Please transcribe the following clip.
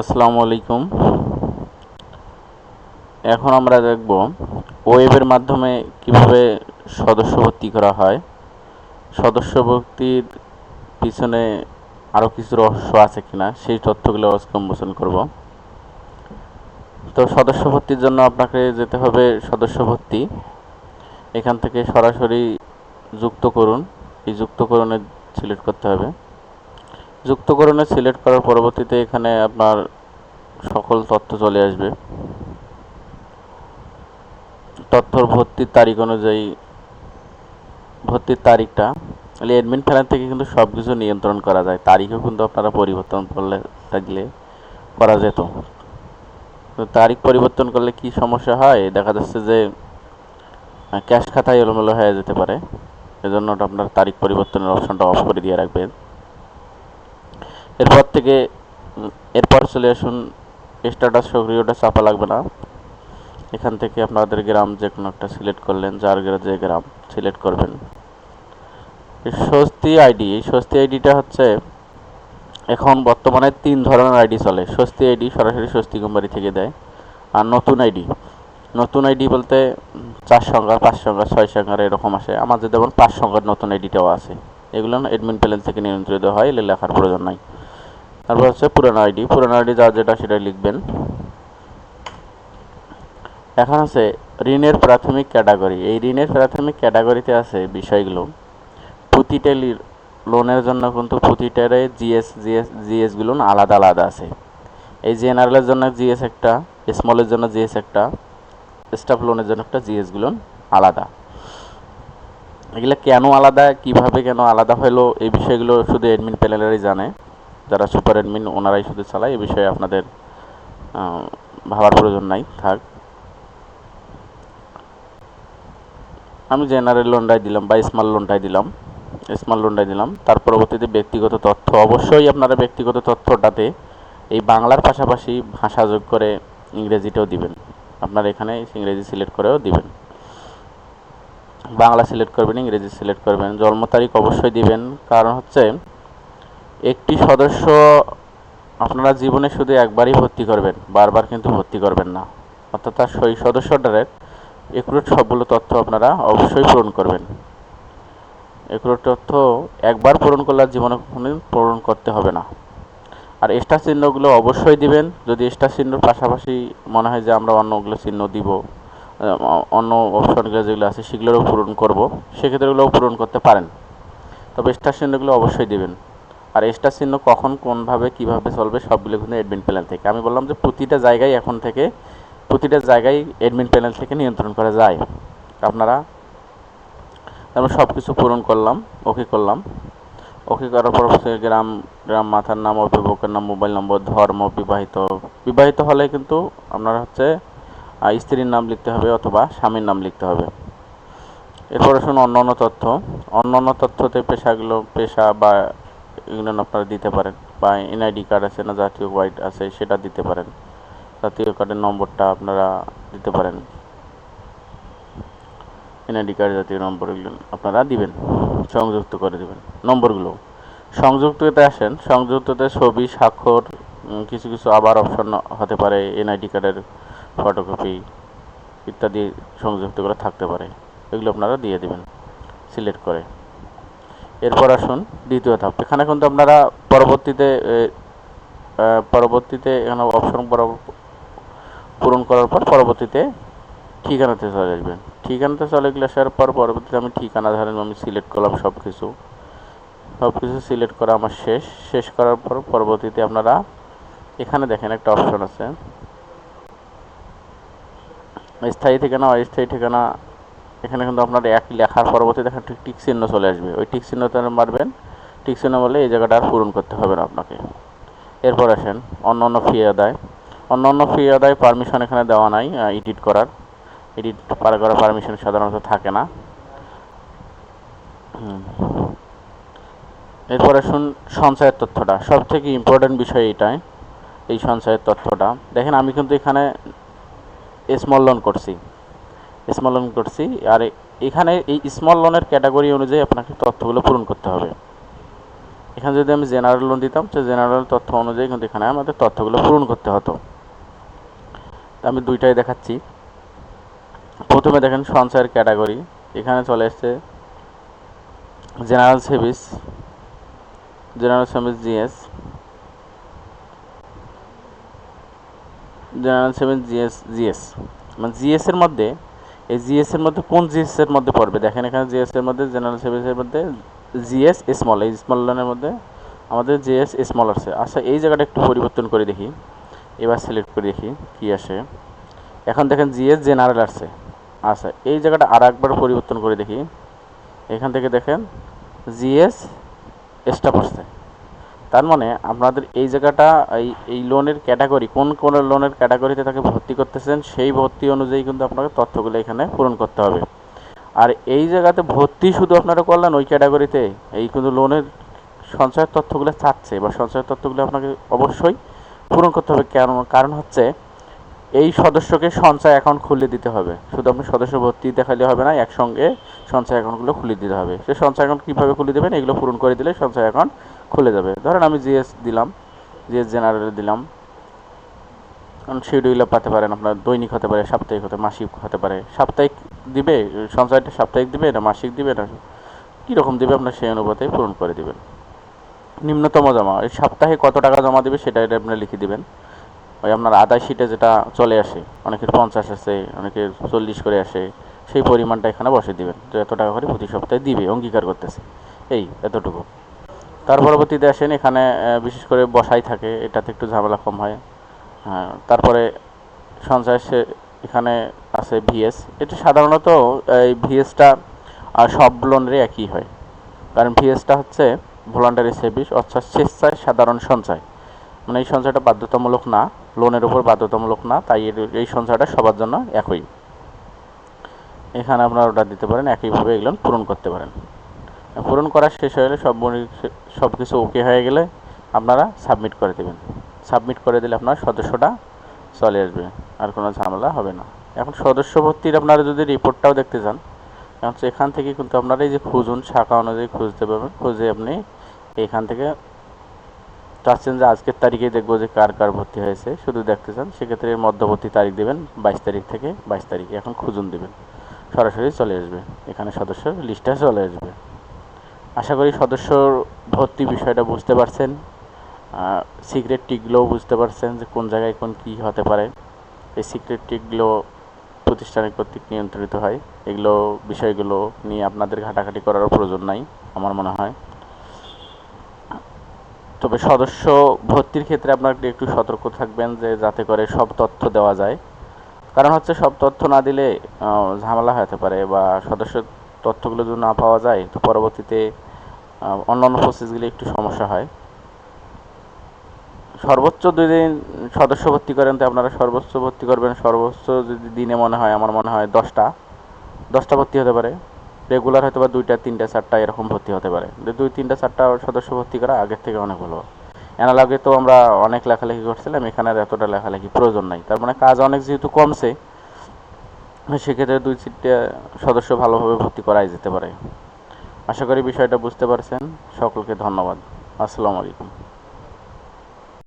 আসসালামু আলাইকুম। এখন আমরা দেখব ওয়েবের মাধ্যমে কীভাবে সদস্য ভর্তি করা হয়। সদস্য ভর্তির পিছনে আরও কিছু রহস্য আছে কিনা, সেই তথ্যগুলো আজকে করব। তো সদস্য ভর্তির জন্য আপনাকে যেতে হবে সদস্য ভর্তি এখান থেকে সরাসরি যুক্ত করুন। এই যুক্তকরণে সিলেক্ট করতে হবে। যুক্তকরণে সিলেক্ট করার পরবর্তীতে এখানে আপনার সকল তথ্য চলে আসবে। তথ্যর ভর্তির তারিখ অনুযায়ী ভর্তির তারিখটা। তাহলে অ্যাডমিন প্ল্যান থেকে কিন্তু সব কিছু নিয়ন্ত্রণ করা যায়। তারিখও কিন্তু আপনারা পরিবর্তন করলে থাকলে করা যেত। তারিখ পরিবর্তন করলে কি সমস্যা হয়? দেখা যাচ্ছে যে ক্যাশ খাতায় এলোমেলো হয়ে যেতে পারে। এজন্য আপনার তারিখ পরিবর্তনের অপশনটা অফ করে দিয়ে রাখবেন। এরপর থেকে, এরপর চলে আসুন স্ট্যাটাস সক্রিয়টা চাপা লাগবে না। এখান থেকে আপনাদের গ্রাম যে কোনো একটা সিলেক্ট করলেন, যার যে গ্রাম সিলেক্ট করবেন। স্বস্তি আইডি এই স্বস্তি আইডিটা হচ্ছে, এখন বর্তমানে তিন ধরনের আইডি চলে। স্বস্তি আইডি সরাসরি স্বস্তি কোম্পানি থেকে দেয়, আর নতুন আইডি নতুন আইডি বলতে, চার সংখ্যা, পাঁচ সংখ্যা, ছয় সংখ্যার এরকম আসে। আমাদের যেমন পাঁচ সংখ্যার নতুন আইডিটাও আছে। এগুলো এডমিন প্যানেল থেকে নিয়ন্ত্রিত হয়, এলে লেখার প্রয়োজন নাই। তারপর হচ্ছে পুরানো আইডি। পুরানো আইডি যা যেটা সেটাই লিখবেন। এখন আছে ঋণের প্রাথমিক ক্যাটাগরি। এই ঋণের প্রাথমিক ক্যাটাগরিতে আছে বিষয়গুলো। প্রতিটা লোনের জন্য কিন্তু প্রতিটারে জিএস জিএস জিএসগুলো আলাদা আলাদা আছে। এই জেনারেলের জন্য জিএস একটা স্মলের জন্য জিএস একটা স্টাফ লোনের জন্য একটা জিএসগুলো আলাদা। এগুলো কেন আলাদা, কীভাবে কেন আলাদা হলো, এই বিষয়গুলো শুধু অ্যাডমিন প্যানেলেরই জানে। যারা সুপার অ্যাডমিন ওনারাই শুধু চালায়। এই বিষয়ে আপনাদের ভাবার প্রয়োজন নাই, থাক। আমি জেনারেল লোনটাই দিলাম, বা স্মল লোনটাই দিলাম। স্মল লোনটাই দিলাম। তার পরবর্তীতে ব্যক্তিগত তথ্য। অবশ্যই আপনারা ব্যক্তিগত তথ্যটাতে এই বাংলার পাশাপাশি ভাষা যোগ করে ইংরেজিটাও দিবেন। আপনারা এখানে ইংরেজি সিলেক্ট করেও দিবেন। বাংলা সিলেক্ট করবেন, ইংরেজি সিলেক্ট করবেন। জন্ম তারিখ অবশ্যই দিবেন। কারণ হচ্ছে একটি সদস্য আপনারা জীবনে শুধু একবারই ভর্তি করবেন, বারবার কিন্তু ভর্তি করবেন না। অর্থাৎ তার সেই সদস্যটার একুরেট সবগুলো তথ্য আপনারা অবশ্যই পূরণ করবেন। একুরেট তথ্য একবার পূরণ করলে জীবনে কখনোই পূরণ করতে হবে না। আর স্টার চিহ্নগুলো অবশ্যই দিবেন। যদি স্টার চিহ্নর পাশাপাশি মনে হয় যে আমরা অন্যগুলো চিহ্ন দিব অন্য অপশনগুলো যেগুলো আছে সেগুলোরও পূরণ করব, সেক্ষেত্রে ওগুলোও পূরণ করতে পারেন। তবে স্টার চিহ্নগুলো অবশ্যই দিবেন। আর স্টার চিহ্ন কখন, কোনভাবে, কীভাবে চলবে, সবগুলো কিন্তু অ্যাডমিন প্যানেল থেকে। আমি বললাম যে প্রতিটা জায়গায় এখন থেকে, প্রতিটা জায়গায় অ্যাডমিন প্যানেল থেকে নিয়ন্ত্রণ করা যায়। আপনারা আমি সব কিছু পূরণ করলাম ওকে করলাম। ওকে করার পর গ্রাম গ্রাম মাথার নাম, অভিভাবকের নাম, মোবাইল নম্বর, ধর্ম, বিবাহিত। বিবাহিত হলে কিন্তু আপনার হচ্ছে স্ত্রীর নাম লিখতে হবে অথবা স্বামীর নাম লিখতে হবে। এরপর শুনুন অন্য অন্য তথ্য। অন্য অন্য তথ্যতে পেশাগুলো, পেশা বা এগুলো আপনারা দিতে পারেন বা এনআইডি কার্ড আছে না জাতীয় ওয়াইড আছে সেটা দিতে পারেন। জাতীয় কার্ডের নম্বরটা আপনারা দিতে পারেন। এনআইডি কার্ড, জাতীয় নম্বর আপনারা দিবেন, সংযুক্ত করে দেবেন নম্বরগুলো। সংযুক্ততে আসেন, সংযুক্ততে ছবি, স্বাক্ষর কিছু কিছু আবার অপশন হতে পারে, এনআইডি কার্ডের ফটোকপি ইত্যাদি সংযুক্ত করে থাকতে পারে। এগুলো আপনারা দিয়ে দেবেন সিলেক্ট করে। এরপর আসুন দ্বিতীয় ধাপ। এখানে কিন্তু আপনারা পরবর্তীতে পরবর্তীতে এখানে অপশন পূরণ করার পর পরবর্তীতে ঠিকানাতে চলে আসবেন। ঠিকানাতে চলে গেলে আসার পর পরবর্তীতে আমি ঠিকানা ধরেন আমি সিলেক্ট করলাম সব কিছু সব কিছু সিলেক্ট করা আমার শেষ। শেষ করার পর পরবর্তীতে আপনারা এখানে দেখেন একটা অপশন আছে। স্থায়ী ঠিকানা, অস্থায়ী ঠিকানা এখানে কিন্তু আপনার এক লেখার পরবর্তীতে এখানে টিক চিহ্ন চলে আসবে। ওই টিক চিহ্নতে মারবেন। টিক চিহ্ন বলে এই জায়গাটা আর পূরণ করতে হবে না আপনাকে। এরপর আসেন অন্য অন্য ফি আদায়। অন্য অন্য ফি আদায় পারমিশন এখানে দেওয়া নাই এডিট করার। এডিট পার করার পারমিশন সাধারণত থাকে না। এরপর আসুন সঞ্চয়ের তথ্যটা। সব থেকে ইম্পর্টেন্ট বিষয় এটাই, এই সঞ্চয়ের তথ্যটা। দেখেন আমি কিন্তু এখানে স্মল লোন করছি। স্মল লোন করছি। আর এখানে এই স্মল লোনের ক্যাটাগরি অনুযায়ী আপনাকে তথ্যগুলো পূরণ করতে হবে। এখানে যদি আমি জেনারেল লোন দিতাম সে জেনারেল তথ্য অনুযায়ী কিন্তু এখানে আমাদের তথ্যগুলো পূরণ করতে হতো। আমি দুইটাই দেখাচ্ছি। প্রথমে দেখেন সঞ্চয়ের ক্যাটাগরি এখানে চলে এসছে general service general service GS general service GS GS মানে জিএস এর মধ্যে এই জিএস এর মধ্যে কোন জিএস এর মধ্যে পড়বে? দেখেন এখানে জিএস এর মধ্যে, জেনারেল সার্ভিসের মধ্যে জিএস স্মল, এই স্মল লোনের মধ্যে আমাদের জিএস স্মল আছে। আচ্ছা এই জায়গাটা একটু পরিবর্তন করে দেখি। এবার সিলেক্ট করে দেখি কি আসে। এখন দেখেন জিএস জেনারেল আসছে। আচ্ছা এই জায়গাটা আর একবার পরিবর্তন করে দেখি। এখান থেকে দেখেন জিএস স্টাফ আসছে। তার মানে আপনাদের এই জায়গাটা, এই এই লোনের ক্যাটাগরি কোন কোন লোনের ক্যাটাগরিতে তাকে ভর্তি করতেছেন, সেই ভর্তি অনুযায়ী কিন্তু আপনাকে তথ্যগুলো এখানে পূরণ করতে হবে। আর এই জায়গাতে ভর্তি শুধু আপনারা করলেন ওই ক্যাটাগরিতে এই কিন্তু লোনের সঞ্চয়ের তথ্যগুলো চাচ্ছে বা সঞ্চয়ের তথ্যগুলো আপনাকে অবশ্যই পূরণ করতে হবে। কেন, কারণ হচ্ছে এই সদস্যকে সঞ্চয় অ্যাকাউন্ট খুলে দিতে হবে। শুধু আপনি সদস্য ভর্তি দেখালে হবে না, একসঙ্গে সঞ্চয় অ্যাকাউন্টগুলো খুলে দিতে হবে। সে সঞ্চয় অ্যাকাউন্ট কীভাবে খুলে দেবেন, এগুলো পূরণ করে দিলে সঞ্চয় অ্যাকাউন্ট খুলে যাবে। ধরেন আমি জিএস দিলাম, জিএস জেনারেল দিলাম। কারণ শিডিউলে পাতে পারেন আপনার, দৈনিক হতে পারে, সাপ্তাহিক হতে, মাসিক হতে পারে। সাপ্তাহিক দিবে, সঞ্চয়টা সাপ্তাহিক দিবে না মাসিক দিবে না? কীরকম দিবে আপনার সেই অনুপাতে পূরণ করে দিবেন। নিম্নতম জমা, এই সপ্তাহে কত টাকা জমা দেবে সেটা এটা আপনি লিখে দিবেন। ওই আপনার আদায় শিটে যেটা চলে আসে, অনেকের পঞ্চাশ আসে অনেকের চল্লিশ করে আসে, সেই পরিমাণটা এখানে বসে দিবেন। তো এত টাকা করে প্রতি সপ্তাহে দিবে, অঙ্গীকার করতেছে। এই, এতটুকু। তার পরবর্তীতে আসেন, এখানে বিশেষ করে বসাই থাকে, এটাতে একটু ঝামেলা কম হয়। হ্যাঁ তারপরে সঞ্চয় সে এখানে আছে ভিএস এটা সাধারণত, এই ভিএসটা সব লোনেরই একই হয়। কারণ ভিএসটা হচ্ছে ভলান্টারি সেভিস অর্থাৎ স্বেচ্ছায় সাধারণ সঞ্চয়। মানে এই সঞ্চয়টা বাধ্যতামূলক না লোনের উপর বাধ্যতামূলক না, তাই এই সঞ্চয়টা সবার জন্য একই। এখানে আপনারা ওটা দিতে পারেন, একইভাবে এগুলো পূরণ করতে পারেন। পূরণ করা শেষ হয়ে গেলে সব সব কিছু ওকে হয়ে গেলে আপনারা সাবমিট করে দেবেন। সাবমিট করে দিলে আপনার সদস্যটা চলে আসবে, আর কোনো ঝামেলা হবে না। এখন সদস্য ভর্তির আপনারা যদি রিপোর্টটাও দেখতে চান, এখন এখান থেকে কিন্তু আপনারা এই যে খুঁজুন, শাখা অনুযায়ী খুঁজতে পারবেন। খুঁজে আপনি এখান থেকে চাচ্ছেন যে আজকের তারিখে দেখব যে কার কার ভর্তি হয়েছে। শুধু দেখতে চান, সেক্ষেত্রে মধ্যবর্তী তারিখ দেবেন, বাইশ তারিখ থেকে বাইশ তারিখ এখন খুঁজুন দেবেন। সরাসরি চলে আসবে। এখানে সদস্য লিস্টটা চলে আসবে। আশা করি সদস্যর ভর্তি বিষয়টা বুঝতে পারছেন। সিক্রেট টিকগুলোও বুঝতে পারছেন যে কোন জায়গায় কোন কী হতে পারে। এই সিক্রেট টিকগুলো প্রতিষ্ঠানের কর্তৃক নিয়ন্ত্রিত হয়। এগুলো বিষয়গুলো নিয়ে আপনাদের ঘাটাঘাটি করারও প্রয়োজন নাই, আমার মনে হয়। তবে সদস্য ভর্তির ক্ষেত্রে আপনার একটু সতর্ক থাকবেন যে যাতে করে সব তথ্য দেওয়া যায়। কারণ হচ্ছে সব তথ্য না দিলে ঝামেলা হতে পারে বা সদস্য তথ্যগুলো যদি না পাওয়া যায়, তো পরবর্তীতে অন্যান্য প্রসেসগুলি একটু সমস্যা হয়। সর্বোচ্চ দুই দিন সদস্য ভর্তি করেন তো আপনারা সর্বোচ্চ ভর্তি করবেন, সর্বোচ্চ যদি দিনে মনে হয়, আমার মনে হয় দশটা দশটা ভর্তি হতে পারে। রেগুলার হয়তো বা দুইটা, তিনটা, চারটা এরকম ভর্তি হতে পারে। দুই, তিনটা, চারটা সদস্য ভর্তি করা আগের থেকে অনেক ভালো। অ্যানালগে তো আমরা অনেক লেখালেখি করছিলাম, এখানে আর এতটা লেখালেখি প্রয়োজন নাই। তার মানে কাজ অনেক যেহেতু কমছে, সেক্ষেত্রে দুই, তিনটে সদস্য ভালোভাবে ভর্তি করাই যেতে পারে। আশা করি বিষয়টা বুঝতে পারছেন। সকলকে ধন্যবাদ। আসসালামু আলাইকুম।